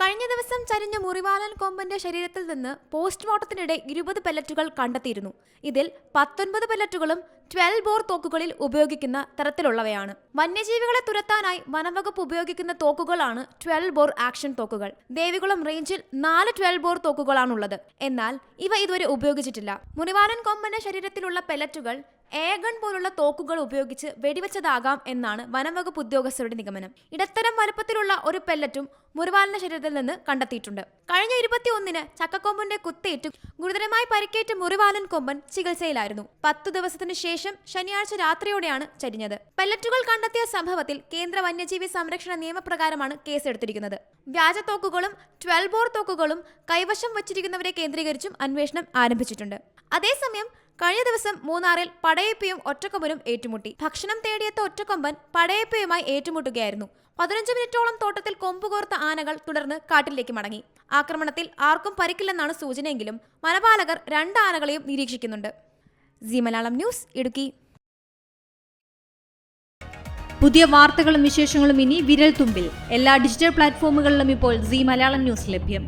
കഴിഞ്ഞ ദിവസം ചരിഞ്ഞ മുറിവാലൻ കൊമ്പന്റെ ശരീരത്തിൽ നിന്ന് പോസ്റ്റ്മോർട്ടത്തിനിടെ ഇരുപത് പെല്ലറ്റുകൾ കണ്ടെത്തിയിരുന്നു. ഇതിൽ പത്തൊൻപത് പെല്ലറ്റുകളും ട്വൽവ് ബോർ തോക്കുകളിൽ ഉപയോഗിക്കുന്ന തരത്തിലുള്ളവയാണ്. വന്യജീവികളെ തുരത്താനായി വനംവകുപ്പ് ഉപയോഗിക്കുന്ന തോക്കുകളാണ് ട്വൽവ് ബോർ ആക്ഷൻ തോക്കുകൾ. ദേവികുളം റേഞ്ചിൽ നാല് ട്വൽവ് ബോർ തോക്കുകളാണുള്ളത്. എന്നാൽ ഇവ ഇതുവരെ ഉപയോഗിച്ചിട്ടില്ല. മുറിവാലൻ കൊമ്പന്റെ ശരീരത്തിലുള്ള പെല്ലറ്റുകൾ ഏഗൺ പോലുള്ള തോക്കുകൾ ഉപയോഗിച്ച് വെടിവെച്ചതാകാം എന്നാണ് വനംവകുപ്പ് ഉദ്യോഗസ്ഥരുടെ നിഗമനം. ഇടത്തരം വലുപ്പത്തിലുള്ള ഒരു പെല്ലറ്റും മുറിവാലിന്റെ ശരീരത്തിൽ നിന്ന് കണ്ടെത്തിയിട്ടുണ്ട്. കഴിഞ്ഞ ഇരുപത്തിയൊന്നിന് ചക്കക്കൊമ്പിന്റെ കുത്തേറ്റ് ഗുരുതരമായി പരിക്കേറ്റ മുറിവാലൻ കൊമ്പൻ ചികിത്സയിലായിരുന്നു. പത്തു ദിവസത്തിന് ശേഷം ശനിയാഴ്ച രാത്രിയോടെയാണ് ചരിഞ്ഞത്. പെല്ലറ്റുകൾ കണ്ടെത്തിയ സംഭവത്തിൽ കേന്ദ്ര വന്യജീവി സംരക്ഷണ നിയമപ്രകാരമാണ് കേസെടുത്തിരിക്കുന്നത്. വ്യാജ തോക്കുകളും ട്വൽബോർ ബോർ തോക്കുകളും കൈവശം വച്ചിരിക്കുന്നവരെ കേന്ദ്രീകരിച്ചും അന്വേഷണം ആരംഭിച്ചിട്ടുണ്ട്. അതേസമയം കഴിഞ്ഞ ദിവസം മൂന്നാറിൽ പടയപ്പയും ഒറ്റക്കൊമ്പനും ഏറ്റുമുട്ടി. ഭക്ഷണം തേടിയെത്ത ഒറ്റക്കൊമ്പൻ പടയപ്പയുമായി ഏറ്റുമുട്ടുകയായിരുന്നു. പതിനഞ്ച് മിനിറ്റോളം തോട്ടത്തിൽ കൊമ്പുകോർത്ത ആനകൾ തുടർന്ന് കാട്ടിലേക്ക് മടങ്ങി. ആക്രമണത്തിൽ ആർക്കും പരിക്കില്ലെന്നാണ് സൂചനയെങ്കിലും വനപാലകർ രണ്ട് ആനകളെയും നിരീക്ഷിക്കുന്നുണ്ട്. Zee Malayalam News Idukki. പുതിയ വാർത്തകളും വിശേഷങ്ങളും ഇനി വിരൽ തുമ്പിൽ എല്ലാ ഡിജിറ്റൽ പ്ലാറ്റ്ഫോമുകളിലും ഇപ്പോൾ സി മലയാളം ന്യൂസ് ലഭ്യം.